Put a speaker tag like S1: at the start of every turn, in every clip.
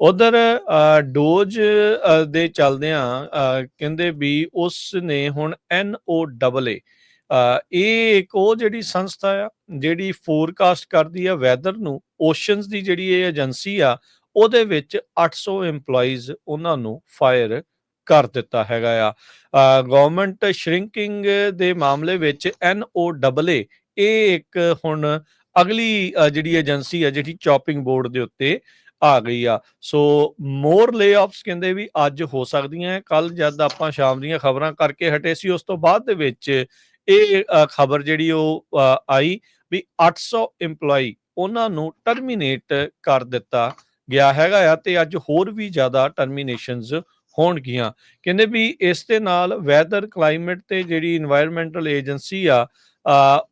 S1: ਉਧਰ ਡੋਜ ਦੇ ਚਲਦਿਆਂ ਕਹਿੰਦੇ ਵੀ ਉਸ ਨੇ ਹੁਣ NOAA ਅ, ਇਹ ਇੱਕ ਉਹ ਜਿਹੜੀ ਸੰਸਥਾ ਆ ਜਿਹੜੀ ਫੋਰਕਾਸਟ ਕਰਦੀ ਆ ਵੈਦਰ ਨੂੰ ਓਸ਼ਨਸ ਦੀ ਜਿਹੜੀ ਇਹ ਏਜੰਸੀ ਆ ਉਹਦੇ ਵਿੱਚ 800 EMPLOYEES ਉਹਨਾਂ ਨੂੰ ਫਾਇਰ ਕਰ ਦਿੱਤਾ ਹੈਗਾ ਆ। ਗਵਰਨਮੈਂਟ ਸ਼ਰਿੰਕਿੰਗ ਦੇ ਮਾਮਲੇ ਵਿੱਚ NOAA ਇਹ ਇੱਕ ਹੁਣ ਅਗਲੀ ਜਿਹੜੀ ਏਜੰਸੀ ਆ ਜਿਹੜੀ ਚੌਪਿੰਗ ਬੋਰਡ ਦੇ ਉੱਤੇ ਆ ਗਈ ਆ। ਸੋ ਮੋਰ ਲੇਆਫਸ ਕਹਿੰਦੇ ਵੀ ਅੱਜ ਹੋ ਸਕਦੀਆਂ ਕੱਲ ਜਦ ਆਪਾਂ ਸ਼ਾਮ ਦੀਆਂ ਖਬਰਾਂ ਕਰਕੇ ਹਟੇ ਸੀ, ਉਸ ਤੋਂ ਬਾਅਦ ਦੇ ਵਿੱਚ ਇਹ ਖਬਰ ਜਿਹੜੀ ਉਹ ਆਈ ਵੀ 800 EMPLOYE ਉਹਨਾਂ ਨੂੰ ਟਰਮੀਨੇਟ ਕਰ ਦਿੱਤਾ ਗਿਆ ਹੈਗਾ ਆ ਤੇ ਅੱਜ ਹੋਰ ਵੀ ਜ਼ਿਆਦਾ ਟਰਮੀਨੇਸ਼ਨਸ ਹੋਣਗੀਆਂ। ਕਹਿੰਦੇ ਵੀ ਇਸ ਦੇ ਨਾਲ ਵੈਦਰ ਕਲਾਈਮੇਟ ਤੇ ਜਿਹੜੀ এনवायरमेंटल ਏਜੰਸੀ ਆ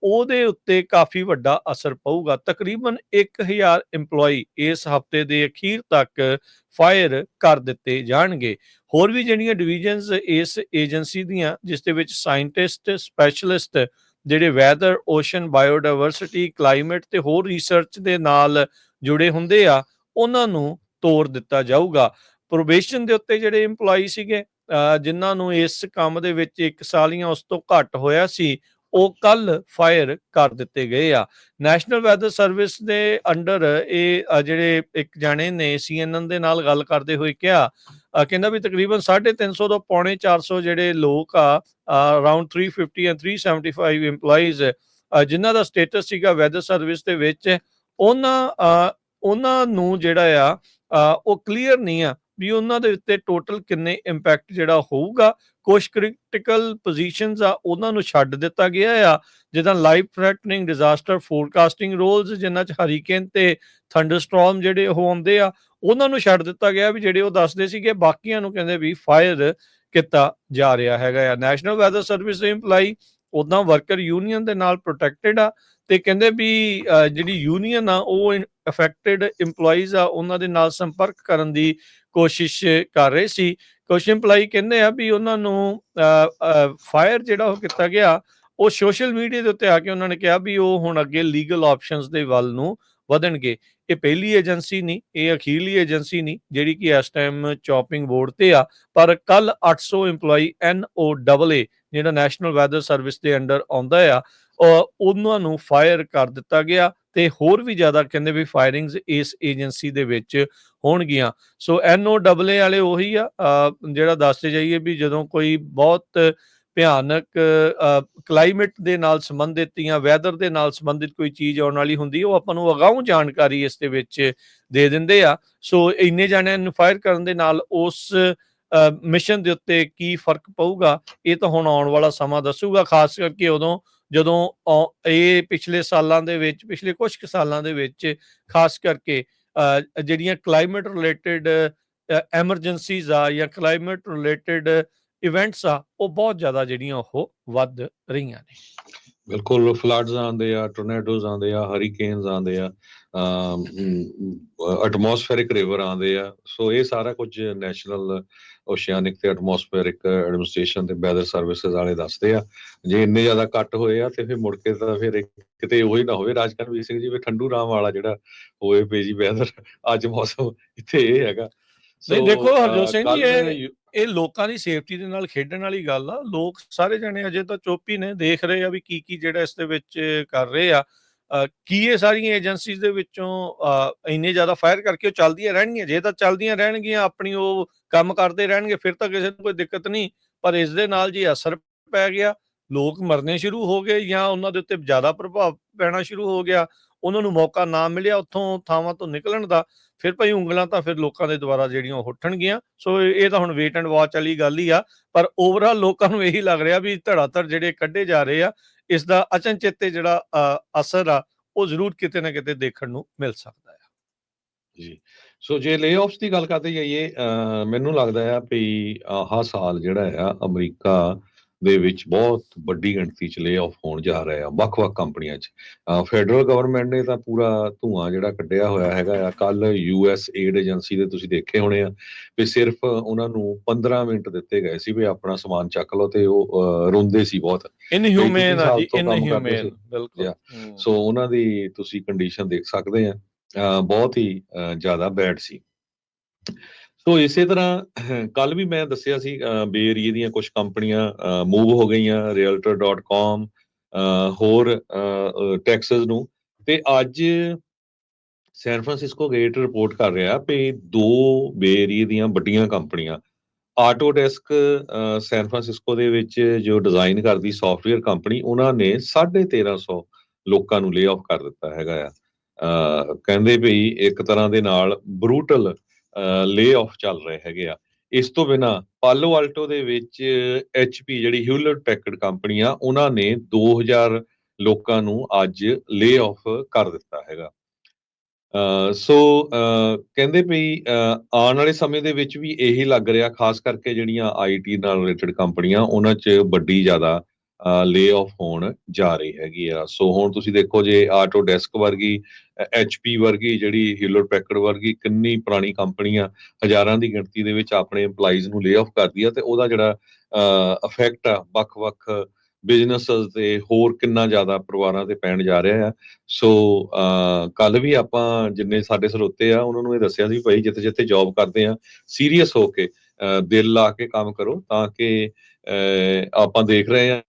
S1: ਉਹਦੇ ਉੱਤੇ ਕਾਫੀ ਵੱਡਾ ਅਸਰ ਪਊਗਾ। ਤਕਰੀਬਨ 1000 EMPLOYE ਇਸ ਹਫ਼ਤੇ ਦੇ ਅਖੀਰ ਤੱਕ ਫਾਇਰ ਕਰ ਦਿੱਤੇ ਜਾਣਗੇ। ਹੋਰ ਵੀ ਜਿਹੜੀਆਂ ਡਿਵੀਜ਼ਨਸ ਇਸ ਏਜੰਸੀ ਦੀਆਂ, ਜਿਸ ਦੇ ਵਿੱਚ ਸਾਇੰਟਿਸਟ ਸਪੈਸ਼ਲਿਸਟ ਜਿਹੜੇ ਵੈਦਰ ਓਸ਼ਨ ਬਾਇਓਡਾਈਵਰਸਿਟੀ ਕਲਾਈਮੇਟ ਤੇ ਹੋਰ ਰਿਸਰਚ ਦੇ ਨਾਲ ਜੁੜੇ ਹੁੰਦੇ ਆ, ਉਹਨਾਂ ਨੂੰ ਤੋਰ ਦਿੱਤਾ ਜਾਊਗਾ। ਪ੍ਰੋਬੇਸ਼ਨ ਦੇ ਉੱਤੇ ਜਿਹੜੇ EMPLOYE ਸੀਗੇ ਜਿਨ੍ਹਾਂ ਨੂੰ ਇਸ ਕੰਮ ਦੇ ਵਿੱਚ 1 ਸਾਲ ਜਾਂ ਉਸ ਤੋਂ ਘੱਟ ਹੋਇਆ ਸੀ ਉਹ ਕੱਲ ਫਾਇਰ ਕਰ ਦਿੱਤੇ ਗਏ ਆ। ਨੈਸ਼ਨਲ ਵੈਦਰ ਸਰਵਿਸ ਦੇ ਅੰਡਰ ਇਹ ਜਿਹੜੇ ਇੱਕ ਜਾਣੇ ਨੇ CNN ਦੇ ਨਾਲ ਗੱਲ ਕਰਦੇ ਹੋਏ ਕਿਹਾ ਕਹਿੰਦਾ ਵੀ ਤਕਰੀਬਨ 350 ਤੋਂ ਪੌਣੇ 400 ਜਿਹੜੇ ਲੋਕ ਆ ਅਰਾਊਂਡ 350 ਐਂਡ 375 EMPLOYEES ਅ, ਜਿਨ੍ਹਾਂ ਦਾ ਸਟੇਟਸ ਸੀਗਾ ਵੈਦਰ ਸਰਵਿਸ ਦੇ ਵਿੱਚ ਉਹਨਾਂ ਉਹਨਾਂ ਨੂੰ ਜਿਹੜਾ ਆ ਉਹ ਕਲੀਅਰ ਨਹੀਂ ਆ ਵੀ ਉਹਨਾਂ ਦੇ ਉੱਤੇ ਟੋਟਲ ਕਿੰਨੇ ਇੰਪੈਕਟ ਜਿਹੜਾ ਹੋਊਗਾ ਕੁਝ ਕ੍ਰਿਟੀਕਲ ਪੋਜੀਸ਼ਨਸ ਆ, ਉਹਨਾਂ ਨੂੰ ਛੱਡ ਦਿੱਤਾ ਗਿਆ ਆ, ਜਿੱਦਾਂ life threatening disaster forecasting roles ਜਿਨ੍ਹਾਂ ਚ ਹਰੀਕੇਨ ਤੇ ਥੰਡਰਸਟਾਰਮ ਜਿਹੜੇ ਉਹ ਆਉਂਦੇ ਆ, ਉਹਨਾਂ ਨੂੰ ਛੱਡ ਦਿੱਤਾ ਗਿਆ ਵੀ ਜਿਹੜੇ ਉਹ ਦੱਸਦੇ ਸੀਗੇ, ਬਾਕੀਆਂ ਨੂੰ ਕਹਿੰਦੇ ਵੀ ਫਾਇਰ ਕੀਤਾ ਜਾ ਰਿਹਾ ਹੈਗਾ ਆ। ਨੈਸ਼ਨਲ ਵੈਦਰ ਸਰਵਿਸ ਦੇ EMPLOYE ਉਦਾਂ ਵਰਕਰ ਯੂਨੀਅਨ ਦੇ ਨਾਲ ਪ੍ਰੋਟੈਕਟਡ ਆ, ਤੇ ਕਹਿੰਦੇ ਵੀ ਜਿਹੜੀ ਯੂਨੀਅਨ ਆ, ਉਹ ਅਫੈਕਟਡ EMPLOYEES ਆ, ਉਹਨਾਂ ਦੇ ਨਾਲ ਸੰਪਰਕ ਕਰਨ ਦੀ ਕੋਸ਼ਿਸ਼ ਕਰ ਰਹੇ ਸੀ। ਕੁਝ EMPLOYE ਕਹਿੰਦੇ ਆ ਵੀ ਉਹਨਾਂ ਨੂੰ ਫਾਇਰ ਜਿਹੜਾ ਉਹ ਕੀਤਾ ਗਿਆ, ਉਹ ਸੋਸ਼ਲ ਮੀਡੀਆ ਦੇ ਉੱਤੇ ਆ ਕੇ ਉਹਨਾਂ ਨੇ ਕਿਹਾ ਵੀ ਉਹ ਹੁਣ ਅੱਗੇ ਲੀਗਲ ਆਪਸ਼ਨਸ ਦੇ ਵੱਲ ਨੂੰ ਵਧਣਗੇ। ਇਹ ਪਹਿਲੀ ਏਜੰਸੀ ਨਹੀਂ, ਇਹ ਅਖੀਰਲੀ ਏਜੰਸੀ ਨਹੀਂ, ਜਿਹੜੀ ਕਿ ਇਸ ਟਾਈਮ ਚੌਪਿੰਗ ਬੋਰਡ ਤੇ ਆ। ਪਰ ਕੱਲ 800 EMPLOYE NOAA ਜਿਹੜਾ ਨੈਸ਼ਨਲ ਵੈਦਰ ਸਰਵਿਸ ਦੇ ਅੰਡਰ ਆਉਂਦਾ ਆ ਉਹਨਾਂ ਨੂੰ ਫਾਇਰ ਕਰ ਦਿੱਤਾ ਗਿਆ। ਤੇ ਹੋਰ ਵੀ ਜ਼ਿਆਦਾ ਕਹਿੰਦੇ ਵੀ ਫਾਇਰਿੰਗਸ ਇਸ ਏਜੰਸੀ ਦੇ ਵਿੱਚ ਹੋਣਗੀਆਂ। ਸੋ NOAA ਵਾਲੇ ਉਹੀ ਆ ਜਿਹੜਾ ਦੱਸਦੇ ਜਾਈਏ ਵੀ ਜਦੋਂ ਕੋਈ ਬਹੁਤ ਭਿਆਨਕ ਕਲਾਈਮੇਟ ਦੇ ਨਾਲ ਸੰਬੰਧਿਤ ਜਾਂ ਵੈਦਰ ਦੇ ਨਾਲ ਸੰਬੰਧਿਤ ਕੋਈ ਚੀਜ਼ ਆਉਣ ਵਾਲੀ ਹੁੰਦੀ, ਉਹ ਆਪਾਂ ਨੂੰ ਅਗਾਊਂ ਜਾਣਕਾਰੀ ਇਸ ਦੇ ਵਿੱਚ ਦੇ ਦਿੰਦੇ ਆ। ਸੋ ਇੰਨੇ ਜਾਣਿਆਂ ਨੂੰ ਫਾਇਰ ਕਰਨ ਦੇ ਨਾਲ ਉਸ ਮਿਸ਼ਨ ਦੇ ਉੱਤੇ ਕੀ ਫ਼ਰਕ ਪਊਗਾ, ਇਹ ਤਾਂ ਹੁਣ ਆਉਣ ਵਾਲਾ ਸਮਾਂ ਦੱਸੂਗਾ, ਖਾਸ ਕਰਕੇ ਉਦੋਂ ਜਦੋਂ ਇਹ ਪਿਛਲੇ ਸਾਲਾਂ ਦੇ ਵਿੱਚ, ਪਿਛਲੇ ਕੁਝ ਕੁ ਸਾਲਾਂ ਦੇ ਵਿੱਚ, ਖਾਸ ਕਰਕੇ ਜਿਹੜੀਆਂ ਕਲਾਈਮੇਟ ਰਿਲੇਟਡ ਐਮਰਜੈਂਸੀਜ਼ ਆ ਜਾਂ ਕਲਾਈਮੇਟ ਰਿਲੇਟਡ ਇਵੈਂਟਸ ਆ, ਉਹ ਬਹੁਤ ਜ਼ਿਆਦਾ ਜਿਹੜੀਆਂ ਉਹ ਵੱਧ ਰਹੀਆਂ ਨੇ।
S2: ਬਿਲਕੁਲ ਫਲੱਡਸ ਆਉਂਦੇ ਆ ਟੋਰਨੇਡੋਜ਼ ਆਉਂਦੇ ਆ ਹਰੀਕੇਨਸ ਆਉਂਦੇ ਆ ਐਟਮੋਸਫੇਰਿਕ ਰਿਵਰ ਆਉਂਦੇ ਆ। ਸੋ ਇਹ ਸਾਰਾ ਕੁਝ ਨੈਸ਼ਨਲ ਓਸ਼ੀਆਨਿਕ ਤੇ ਐਟਮੋਸਫੇਰਿਕ ਐਡਮਿਨਿਸਟ੍ਰੇਸ਼ਨ ਤੇ ਵੈਦਰ ਸਰਵਿਸਿਜ਼ ਵਾਲੇ ਦੱਸਦੇ ਆ। ਜੇ ਇੰਨੇ ਜ਼ਿਆਦਾ ਕੱਟ ਹੋਏ ਆ ਤੇ ਫਿਰ ਮੁੜ ਕੇ ਤਾਂ ਫਿਰ ਕਿਤੇ ਉਹੀ ਨਾ ਹੋਵੇ। ਰਾਜਕਰਮਵੀਰ ਸਿੰਘ ਜੀ ਵੀ ਠੰਡੂ ਰਾਮ ਵਾਲਾ ਜਿਹੜਾ ਹੋਏ ਪਏ ਜੀ ਵੈਦਰ ਅੱਜ ਮੌਸਮ ਇੱਥੇ ਇਹ ਹੈਗਾ।
S1: ਨਹੀਂ
S2: ਸੋ,
S1: ਦੇਖੋ ਹਰਜੋਤ ਸਿੰਘ ਜੀ, ਇਹ- ਇਹ ਲੋਕਾਂ ਦੀ ਸੇਫਟੀ ਦੇ ਨਾਲ ਖੇਡਣ ਵਾਲੀ ਗੱਲ ਆ। ਲੋਕ ਸਾਰੇ ਜਣੇ ਅਜੇ ਤਾਂ ਚੁੱਪ ਹੀ ਨੇ ਦੇਖ ਰਹੇ ਆ ਵੀ ਕੀ ਕੀ ਜਿਹੜਾ ਇਸ ਦੇ ਵਿੱਚ ਕਰ ਰਹੇ ਆ। ਕੀ ਇਹ ਸਾਰੀਆਂ ਏਜੰਸੀਜ਼ ਦੇ ਵਿੱਚੋਂ ਅ, ਇੰਨੇ ਜ਼ਿਆਦਾ ਫਾਇਰ ਕਰਕੇ ਉਹ ਚੱਲਦੀਆਂ ਰਹਿਣਗੀਆਂ? ਜੇ ਤਾਂ ਚੱਲਦੀਆਂ ਰਹਿਣਗੀਆਂ ਆਪਣੀ ਉਹ ਕੰਮ ਕਰਦੇ ਰਹਿਣਗੇ ਫਿਰ ਤਾਂ ਕਿਸੇ ਨੂੰ ਕੋਈ ਦਿੱਕਤ ਨਹੀਂ। ਪਰ ਇਸ ਦੇ ਨਾਲ ਜੀ ਅਸਰ ਪੈ ਗਿਆ ਲੋਕ ਮਰਨੇ ਸ਼ੁਰੂ ਹੋ ਗਏ ਜਾਂ ਉਹਨਾਂ ਦੇ ਉੱਤੇ ਜ਼ਿਆਦਾ ਪ੍ਰਭਾਵ ਪੈਣਾ ਸ਼ੁਰੂ ਹੋ ਗਿਆ ਉਹਨਾਂ ਨੂੰ ਮੌਕਾ ਨਾ ਮਿਲਿਆ ਉੱਥੋਂ ਥਾਵਾਂ ਤੋਂ ਨਿਕਲਣ ਦਾ, ਫਿਰ ਭਾਈ ਉਂਗਲਾਂ ਤਾਂ ਫਿਰ ਲੋਕਾਂ ਦੇ ਦੁਆਰਾ ਜਿਹੜੀਆਂ ਉਹ ਉੱਠਣਗੀਆਂ। ਸੋ ਇਹ ਤਾਂ ਹੁਣ ਵੇਟ ਐਂਡ ਵਾਚ ਵਾਲੀ ਗੱਲ ਹੀ ਆ, ਪਰ ਓਵਰਆਲ ਲੋਕਾਂ ਨੂੰ ਇਹੀ ਲੱਗ ਰਿਹਾ ਵੀ ਧੜਾਧੜ ਜਿਹੜੇ ਕੱਢੇ ਜਾ ਰਹੇ ਆ, ਇਸ ਦਾ ਅਚਨਚੇਤੇ ਜਿਹੜਾ ਅਸਰ ਆ, ਉਹ ਜ਼ਰੂਰ ਕਿਤੇ ਨਾ ਕਿਤੇ ਦੇਖਣ ਨੂੰ ਮਿਲ ਸਕਦਾ ਹੈ
S2: ਜੀ। ਸੋ ਜੇ ਲੇਆਫਸ ਦੀ ਗੱਲ ਕਰਦੇ ਜਾਈਏ ਅਹ ਮੈਨੂੰ ਲੱਗਦਾ ਆ ਵੀ ਆਹ ਸਾਲ ਜਿਹੜਾ ਆ ਅਮਰੀਕਾ ਦੇ ਵਿੱਚ ਬਹੁਤ ਵੱਡੀ ਗਿਣਤੀ ਚ ਲੇਆਫ ਹੋਣ ਜਾ ਰਹੇ ਆ ਵੱਖ-ਵੱਖ ਕੰਪਨੀਆਂ ਚ। ਫੈਡਰਲ ਗਵਰਨਮੈਂਟ ਨੇ ਤਾਂ ਪੂਰਾ ਧੂਆਂ ਜਿਹੜਾ ਕੱਢਿਆ ਹੋਇਆ ਹੈਗਾ ਆ। ਕੱਲ ਯੂਐਸ ਏਡ ਏਜੰਸੀ ਦੇ ਤੁਸੀਂ ਦੇਖੇ ਹੋਣੇ ਆ ਵੀ ਸਿਰਫ ਉਹਨਾਂ ਨੂੰ 15 ਮਿੰਟ ਦਿੱਤੇ ਗਏ ਸੀ ਵੀ ਆਪਣਾ ਸਮਾਨ ਚੱਕ ਲਓ ਤੇ ਉਹ ਰੋਂਦੇ ਸੀ ਬਹੁਤ।
S1: ਇਨਹਿਊਮਨ ਆ ਜੀ ਇਨਹਿਊਮਨ। ਬਿਲਕੁਲ।
S2: ਸੋ ਉਹਨਾਂ ਦੀ ਤੁਸੀਂ ਕੰਡੀਸ਼ਨ ਦੇਖ ਸਕਦੇ ਆ। ਬਹੁਤ ਹੀ ਜ਼ਿਆਦਾ ਬੈਡ ਸੀ। ਸੋ ਇਸੇ ਤਰ੍ਹਾਂ ਕੱਲ ਵੀ ਮੈਂ ਦੱਸਿਆ ਸੀ ਬੇ ਏਰੀਏ ਦੀਆਂ ਕੁਝ ਕੰਪਨੀਆਂ ਮੂਵ ਹੋ ਗਈਆਂ realtor.com ਅਹ, ਹੋਰ ਟੈਕਸਸ ਨੂੰ। ਤੇ ਅੱਜ ਸੈਨ ਫਰਾਂਸਿਸਕੋ ਗੇਟ ਰਿਪੋਰਟ ਕਰ ਰਿਹਾ ਵੀ ਦੋ ਬੇ ਏਰੀਏ ਦੀਆਂ ਵੱਡੀਆਂ ਕੰਪਨੀਆਂ ਆਟੋਡੈਸਕ ਸੈਨ ਫਰਾਂਸਿਸਕੋ ਦੇ ਵਿੱਚ ਜੋ ਡਿਜ਼ਾਈਨ ਕਰਦੀ ਸੌਫਟਵੇਅਰ ਕੰਪਨੀ ਉਹਨਾਂ ਨੇ 1350 ਲੋਕਾਂ ਨੂੰ ਲੇ ਆਫ ਕਰ ਦਿੱਤਾ ਹੈਗਾ ਆ। ਕਹਿੰਦੇ ਵੀ ਇੱਕ ਤਰ੍ਹਾਂ ਦੇ ਨਾਲ ਬਰੂਟਲ ਲੇ ਆਫ ਚੱਲ ਰਹੇ ਹੈਗੇ ਆ। ਇਸ ਤੋਂ ਬਿਨਾ ਪਾਲੋ ਆਲਟੋ ਦੇ ਵਿੱਚ HP ਜਿਹੜੀ ਹਿਊਲਟ ਪੈਕਰਡ ਕੰਪਨੀ ਆ, ਉਹਨਾਂ ਨੇ 2000 ਲੋਕਾਂ ਨੂੰ ਅੱਜ ਲੇ ਆਫ ਕਰ ਦਿੱਤਾ ਹੈਗਾ। ਅਹ ਸੋ ਅਹ, ਕਹਿੰਦੇ ਵੀ ਅਹ, ਆਉਣ ਵਾਲੇ ਸਮੇਂ ਦੇ ਵਿੱਚ ਵੀ ਇਹੀ ਲੱਗ ਰਿਹਾ, ਖਾਸ ਕਰਕੇ ਜਿਹੜੀਆਂ ਆਈਟੀ ਨਾਲ ਰਿਲੇਟਡ ਕੰਪਨੀਆਂ, ਉਹਨਾਂ 'ਚ ਵੱਡੀ ਜ਼ਿਆਦਾ ਲੇ ਆਫ ਹੋਣ ਜਾ ਰਹੀ ਹੈਗੀ ਆ। ਸੋ ਹੁਣ ਤੁਸੀਂ ਦੇਖੋ ਜੇ ਆਟੋਡੈਸਕ ਵਰਗੀ ਐਚਪੀ ਵਰਗੀ ਜਿਹੜੀ ਹਿਊਲਟ ਪੈਕਰਡ ਵਰਗੀ ਕਿੰਨੀ ਪੁਰਾਣੀ ਕੰਪਨੀਆਂ ਹਜ਼ਾਰਾਂ ਦੀ ਗਿਣਤੀ ਦੇ ਵਿੱਚ ਆਪਣੇ EMPLOYEES ਨੂੰ ਲੇ ਆਫ ਕਰਦੀ ਆ ਤੇ ਉਹਦਾ ਜਿਹੜਾ ਇਫੈਕਟ ਆ ਵੱਖ-ਵੱਖ ਬਿਜ਼ਨੈਸਸ ਤੇ ਹੋਰ ਕਿੰਨਾ ਜ਼ਿਆਦਾ ਪਰਿਵਾਰਾਂ ਤੇ ਪੈਣ ਜਾ ਰਿਹਾ ਆ। ਸੋ ਕੱਲ ਵੀ ਆਪਾਂ ਜਿੰਨੇ ਸਾਡੇ ਸਰੋਤੇ ਆ ਉਹਨਾਂ ਨੂੰ ਇਹ ਦੱਸਿਆ ਸੀ ਭਾਈ ਜਿੱਥੇ ਜਿੱਥੇ ਜੌਬ ਕਰਦੇ ਆ ਸੀਰੀਅਸ ਹੋ ਕੇ ਅਹ, ਦਿਲ ਲਾ ਕੇ ਕੰਮ ਕਰੋ ਤਾਂ ਕਿ ਅਹ, ਆਪਾਂ ਦੇਖ ਰਹੇ ਆ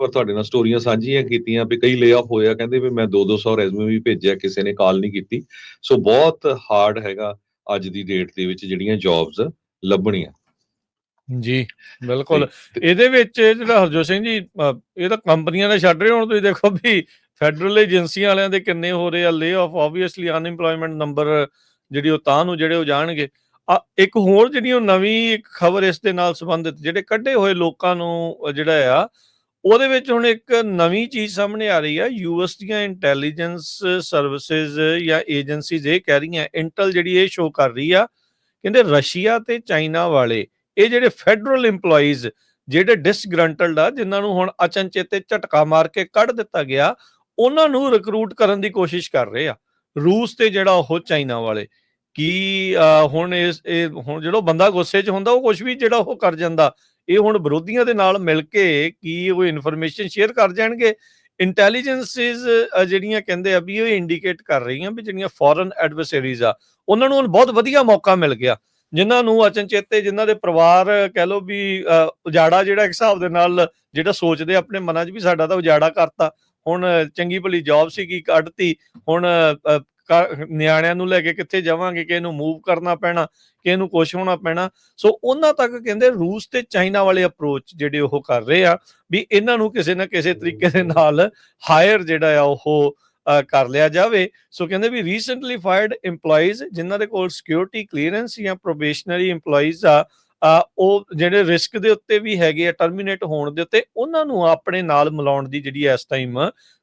S2: ਪਰ ਤੁਹਾਡੇ ਨਾਲ ਸਟੋਰੀਆਂ ਸਾਂਝੀਆਂ ਕੀਤੀਆਂ ਵੀ ਕਈ ਲੇ ਆਫ ਹੋਇਆ ਕਹਿੰਦੇ ਵੀ ਮੈਂ 2-200 ਰੈਜ਼ੂਮੇ ਵੀ ਭੇਜਿਆ ਕਿਸੇ ਨੇ ਕਾਲ ਨਹੀਂ ਕੀਤੀ। ਸੋ ਬਹੁਤ ਹਾਰਡ ਹੈਗਾ ਅੱਜ ਦੀ ਡੇਟ ਦੇ ਵਿੱਚ ਜਿਹੜੀਆਂ ਜੌਬਸ ਲੱਭਣੀਆਂ।
S1: ਜੀ ਬਿਲਕੁਲ। ਇਹਦੇ ਵਿੱਚ ਜਿਹੜਾ ਹਰਜੋਤ ਸਿੰਘ ਜੀ ਇਹ ਤਾਂ ਕੰਪਨੀਆਂ ਨੇ ਛੱਡ ਰਹੇ ਹੁਣ ਤੁਸੀਂ ਦੇਖੋ ਵੀ ਫੈਡਰਲ ਏਜੰਸੀਆਂ ਵਾਲਿਆਂ ਦੇ ਕਿੰਨੇ ਹੋ ਰਹੇ ਆ ਲੇ ਆਫ ਆਬਵੀਅਸਲੀ ਅਨਇੰਪਲੋਇਮੈਂਟ ਨੰਬਰ ਜਿਹੜੀ ਉਹ ਤਾਂ ਨੂੰ ਜਿਹੜੇ ਉਹ ਜਾਣਗੇ। ਆ ਇੱਕ ਹੋਰ ਜਿਹੜੀ ਉਹ ਨਵੀਂ ਇੱਕ ਖਬਰ ਇਸ ਦੇ ਨਾਲ ਸੰਬੰਧਿਤ ਜਿਹੜੇ ਕੱਢੇ ਹੋਏ ਲੋਕਾਂ ਨੂੰ ਜਿਹੜਾ ਆ ਉਹਦੇ ਵਿੱਚ ਹੁਣ ਇੱਕ ਨਵੀਂ ਚੀਜ਼ ਸਾਹਮਣੇ ਆ ਰਹੀ ਆ ਯੂਐਸ ਦੀਆਂ ਇੰਟੈਲੀਜੈਂਸ ਸਰਵਿਸਿਜ਼ ਜਾਂ ਏਜੰਸੀਜ਼ ਇਹ ਕਹਿ ਰਹੀਆਂ ਇੰਟਲ ਜਿਹੜੀ ਇਹ ਸ਼ੋ ਕਰ ਰਹੀ ਆ, ਕਹਿੰਦੇ ਰਸ਼ੀਆ ਤੇ ਚਾਈਨਾ ਵਾਲੇ, ਇਹ ਜਿਹੜੇ ਫੈਡਰਲ EMPLOYEES ਜਿਹੜੇ ਡਿਸਗਰੰਟਲਡ ਆ, ਜਿਨ੍ਹਾਂ ਨੂੰ ਹੁਣ ਅਚਨਚੇਤੇ ਝਟਕਾ ਮਾਰ ਕੇ ਕੱਢ ਦਿੱਤਾ ਗਿਆ, ਉਹਨਾਂ ਨੂੰ ਰਿਕਰੂਟ ਕਰਨ ਦੀ ਕੋਸ਼ਿਸ਼ ਕਰ ਰਹੇ ਆ। ਰੂਸ ਤੇ ਜਿਹੜਾ ਉਹ ਚਾਈਨਾ ਵਾਲੇ, ਕੀ ਹੁਣ ਇਸ, ਇਹ, ਹੁਣ ਜਿਹੜਾ ਬੰਦਾ ਗੁੱਸੇ 'ਚ ਹੁੰਦਾ, ਉਹ ਕੁਝ ਵੀ ਜਿਹੜਾ ਉਹ ਕਰ ਜਾਂਦਾ ਇਹ ਹੁਣ ਵਿਰੋਧੀਆਂ ਦੇ ਨਾਲ ਮਿਲ ਕੇ ਕੀ ਉਹ ਇਨਫੋਰਮੇਸ਼ਨ ਸ਼ੇਅਰ ਕਰ ਜਾਣਗੇ? ਇੰਟੈਲੀਜੈਂਸਿਸ ਜਿਹੜੀਆਂ ਕਹਿੰਦੇ ਆ ਵੀ ਇਹ ਇੰਡੀਕੇਟ ਕਰ ਰਹੀਆਂ ਵੀ ਜਿਹੜੀਆਂ ਫੋਰਨ ਐਡਵਰਸਰੀਜ਼ ਆ, ਉਹਨਾਂ ਨੂੰ ਹੁਣ ਬਹੁਤ ਵਧੀਆ ਮੌਕਾ ਮਿਲ ਗਿਆ। ਜਿਨ੍ਹਾਂ ਨੂੰ ਅਚਨਚੇਤੇ ਜਿਨ੍ਹਾਂ ਦੇ ਪਰਿਵਾਰ ਕਹਿ ਲੋ ਵੀ ਉਜਾੜਾ ਜਿਹੜਾ ਇੱਕ ਹਿਸਾਬ ਦੇ ਨਾਲ ਜਿਹੜਾ ਸੋਚਦੇ ਆਪਣੇ ਮਨਾਂ 'ਚ ਵੀ ਸਾਡਾ ਤਾਂ ਉਜਾੜਾ ਕਰਤਾ। ਹੁਣ ਚੰਗੀ ਭਲੀ ਜੌਬ ਸੀਗੀ ਕੱਢਤੀ, ਹੁਣ ਨਿਆਣਿਆਂ ਨੂੰ ਲੈ ਕੇ ਕਿੱਥੇ ਜਾਵਾਂਗੇ ਕਿ ਇਹਨੂੰ ਮੂਵ ਕਰਨਾ ਪੈਣਾ ਕਿ ਇਹਨੂੰ ਕੁਛ ਹੋਣਾ ਪੈਣਾ। ਸੋ ਉਹਨਾਂ ਤੱਕ ਕਹਿੰਦੇ ਰੂਸ ਤੇ ਚਾਈਨਾ ਵਾਲੇ ਅਪਰੋਚ ਜਿਹੜੇ ਉਹ ਕਰ ਰਹੇ ਆ ਵੀ ਇਹਨਾਂ ਨੂੰ ਕਿਸੇ ਨਾ ਕਿਸੇ ਤਰੀਕੇ ਦੇ ਨਾਲ ਹਾਇਰ ਜਿਹੜਾ ਆ ਉਹ ਕਰ ਲਿਆ ਜਾਵੇ। ਸੋ ਕਹਿੰਦੇ ਵੀ ਰੀਸੈਂਟਲੀ ਫਾਇਰਡ EMPLOYEES ਜਿਨ੍ਹਾਂ ਦੇ ਕੋਲ ਸਿਕਿਉਰਿਟੀ ਕਲੀਅਰੈਂਸ ਜਾਂ ਪ੍ਰੋਬੇਸ਼ਨਰੀ EMPLOYEES ਆ, ਉਹ ਜਿਹੜੇ ਰਿਸਕ ਦੇ ਉੱਤੇ ਵੀ ਹੈਗੇ ਆ ਟਰਮੀਨੇਟ ਹੋਣ ਦੇ ਉੱਤੇ, ਉਹਨਾਂ ਨੂੰ ਆਪਣੇ ਨਾਲ ਮਿਲਾਉਣ ਦੀ ਜਿਹੜੀ ਇਸ ਟਾਈਮ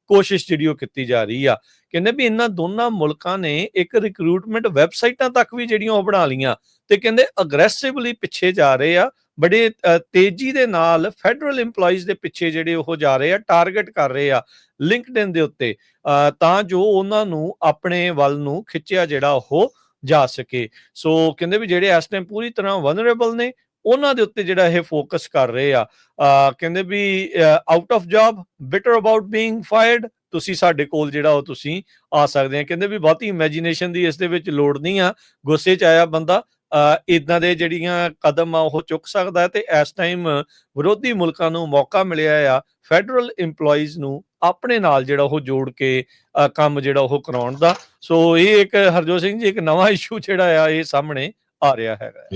S1: ਕੋਸ਼ਿਸ਼ ਜਿਹੜੀ ਉਹ ਕੀਤੀ ਜਾ ਰਹੀ ਆ। ਕਹਿੰਦੇ ਵੀ ਇਹਨਾਂ ਦੋਨਾਂ ਮੁਲਕਾਂ ਨੇ ਇੱਕ ਰਿਕਰੂਟਮੈਂਟ ਵੈਬਸਾਈਟਾਂ ਤੱਕ ਵੀ ਜਿਹੜੀਆਂ ਉਹ ਬਣਾ ਲੀਆਂ ਤੇ ਕਹਿੰਦੇ ਅਗਰੈਸਿਵਲੀ ਪਿੱਛੇ ਜਾ ਰਹੇ ਆ, ਬੜੇ ਤੇਜ਼ੀ ਦੇ ਨਾਲ ਫੈਡਰਲ EMPLOYEES ਦੇ ਪਿੱਛੇ ਜਿਹੜੇ ਉਹ ਜਾ ਰਹੇ ਆ ਟਾਰਗੇਟ ਕਰ ਰਹੇ ਆ ਲਿੰਕਡਇਨ ਦੇ ਉੱਤੇ। ਤਾਂ ਜੋ ਉਹਨਾਂ ਨੂੰ ਆਪਣੇ ਵੱਲ ਨੂੰ ਖਿੱਚਿਆ ਜਿਹੜਾ ਉਹ ਜਾ ਸਕੇ। ਸੋ ਕਹਿੰਦੇ ਵੀ ਜਿਹੜੇ ਇਸ ਟਾਈਮ ਪੂਰੀ ਤਰ੍ਹਾਂ ਵਨਰੇਬਲ ਨੇ, ਉਹਨਾਂ ਦੇ ਉੱਤੇ ਜਿਹੜਾ ਇਹ ਫੋਕਸ ਕਰ ਰਹੇ ਆ। ਕਹਿੰਦੇ ਵੀ out of job bitter about being fired ਤੁਸੀਂ ਸਾਡੇ ਕੋਲ ਜਿਹੜਾ ਉਹ ਤੁਸੀਂ ਆ ਸਕਦੇ ਆ। ਕਹਿੰਦੇ ਵੀ ਬਹੁਤੀ ਇਮੇਜਿਨੇਸ਼ਨ ਦੀ ਇਸ ਦੇ ਵਿੱਚ ਲੋੜ ਨਹੀਂ ਆ। ਗੁੱਸੇ 'ਚ ਆਇਆ ਬੰਦਾ ਇਦਾਂ ਦੇ ਜਿਹੜੀਆਂ ਕਦਮ ਆ, ਉਹ ਚੁੱਕ ਸਕਦਾ ਤੇ ਇਸ ਟਾਈਮ ਵਿਰੋਧੀ ਮੁਲਕਾਂ ਨੂੰ ਮੌਕਾ ਮਿਲਿਆ ਆ ਫੈਡਰਲ EMPLOYEES ਨੂੰ ਆਪਣੇ ਨਾਲ ਜਿਹੜਾ ਉਹ ਜੋੜ ਕੇ ਕੰਮ ਜਿਹੜਾ ਉਹ ਕਰਾਉਣ ਦਾ। ਸੋ ਇਹ ਇੱਕ, ਹਰਜੋਤ ਸਿੰਘ ਜੀ, ਇੱਕ ਨਵਾਂ ਇਸ਼ੂ ਜਿਹੜਾ ਆ, ਇਹ ਸਾਹਮਣੇ ਆ ਰਿਹਾ ਹੈਗਾ।